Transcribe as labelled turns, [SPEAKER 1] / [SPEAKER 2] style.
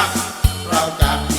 [SPEAKER 1] ักเราจา